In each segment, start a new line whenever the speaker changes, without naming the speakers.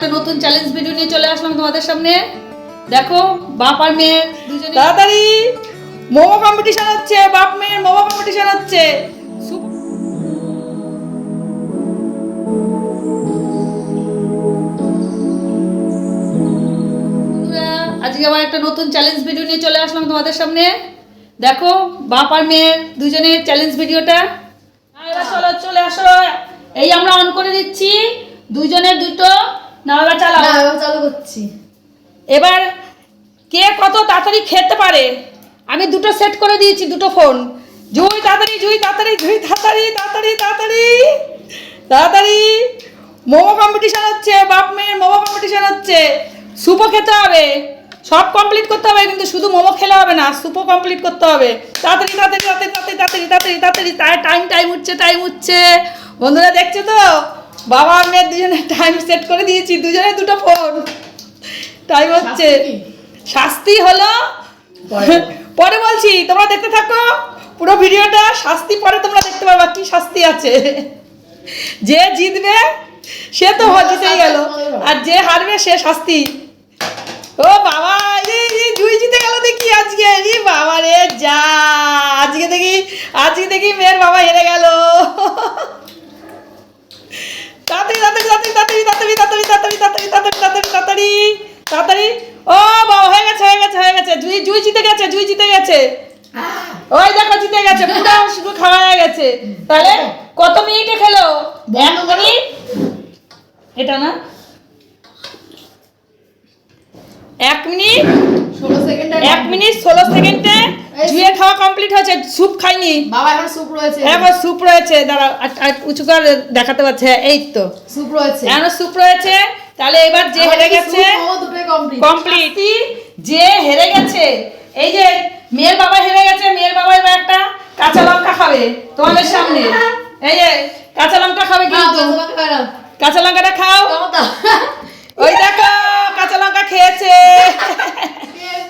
একটা নতুন challenge video নিয়ে চলে আসলাম তোমাদের সামনে। দেখো বাপ আর মেয়ে দুজনে
তাড়াতাড়ি! মোমো কম্পিটিশন হচ্ছে বাপ মেয়ের মোমো কম্পিটিশন হচ্ছে।
আজকে আবার একটা নতুন চ্যালেঞ্জ ভিডিও নিয়ে চলে আসলাম তোমাদের সামনে। দেখো বাপ আর মেয়ের দুজনের চ্যালেঞ্জ ভিডিওটা চলো চলে আসো। এই আমরা অন করে দিচ্ছি। দুজনের দুটো চালাও।
না এবার চালু করছি।
এবার কে কত তাড়াতাড়ি খেতে পারে? আমি দুটো সেট করে দিয়েছি দুটো ফোন। জুই তাড়াতাড়ি জুই তাড়াতাড়ি জুই তাড়াতাড়ি তাড়াতাড়ি তাড়াতাড়ি তাড়াতাড়ি। মোমো কম্পিটিশন হচ্ছে বাপ মেয়ের মোমো কম্পিটিশন হচ্ছে। সুপো খেতে হবে। সব কমপ্লিট করতে হবে কিন্তু শুধু মোমো খেলে হবে না সুপো কমপ্লিট করতে হবে। তাড়াতাড়ি তাড়াতাড়ি তাড়াতাড়ি তাড়াতাড়ি তাড়াতাড়ি তাড়াতাড়ি তাড়াতাড়ি টাইম টাইম উঠছে টাইম উঠছে। বন্ধুরা দেখছ তো? বাবা আর মেয়ের দুজনে টাইম সেট করে দিয়েছি দুজনে দুটো ফোন টাইম হচ্ছে। শাস্তি হলো পরে বলছি তোমরা দেখতে থাকো পুরো ভিডিওটা শাস্তি পরে তোমরা দেখতে পারবা কি শাস্তি আছে। যে জিতবে সে তো জিতেই গেল। আর যে হারবে সে শাস্তি। ও বাবা জুই জিতে গেল দেখি আজকে। রে বাবা রে যা। আজকে দেখি আজকে দেখি মেয়ের বাবা হেরে গেল। তাড়াতাড়ি তাড়াতাড়ি তাড়াতাড়ি তাড়াতাড়ি তাড়াতাড়ি তাড়াতাড়ি ও বাবা হয়ে গেছে হয়ে গেছে হয়ে গেছে জুই জুই জিতে গেছে জুই জিতে গেছে ওই দেখো জিতে গেছে পুরো শুধু খাওয়া হয়ে গেছে তাহলে কত মিনিটে খেলো এক মিনিট এটা না এক মিনিট
ষোলো সেকেন্ড
এক মিনিট ষোলো সেকেন্ডে জুয়ে খাওয়া কমপ্লিট হয়েছে স্যুপ খাইনি।
বাবা এখন স্যুপ রয়েছে।
এখন স্যুপ রয়েছে দাঁড়া উঁচু করে দেখাতে পারছে এই তো।
স্যুপ রয়েছে।
এখন স্যুপ রয়েছে তাহলে এবার যে হেরে গেছে
কমপ্লিট
কমপ্লিট যে হেরে গেছে এই যে মেয়ের বাবা হেরে গেছে মেয়ের বাবা এবার একটা কাঁচা লঙ্কা খাবে তোমাদের সামনে। এই যে কাঁচা লঙ্কা খাবে কিন্তু। কাঁচা লঙ্কাটা খাও ওই দেখো কাঁচা লঙ্কা খেয়েছে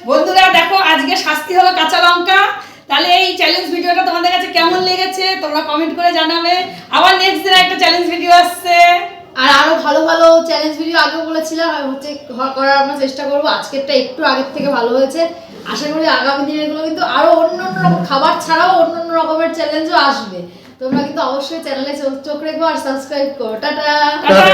বন্ধুরা দেখো আজকে শাস্তি হলো কাঁচা লঙ্কা তাহলে এই চ্যালেঞ্জ ভিডিওটা তোমাদের কাছে কেমন লেগেছে তোমরা কমেন্ট করে জানাবে। আবার নেক্সট দিন একটা চ্যালেঞ্জ ভিডিও আসছে।
আর আরও ভালো ভালো চ্যালেঞ্জ ভিডিও আগে বলেছিলাম হচ্ছে করার আমরা চেষ্টা করব। আজকেরটা একটু আগের থেকে ভালো হয়েছে। আশা করি আগামী দিনেরগুলো কিন্তু আরও অন্য অন্য রকম খাবার ছাড়াও অন্য অন্য রকমের চ্যালেঞ্জও আসবে। তোমরা কিন্তু অবশ্যই চ্যানেলে চোখ চোখ রেখো আর সাবস্ক্রাইব করো। টাটা!
টাটা!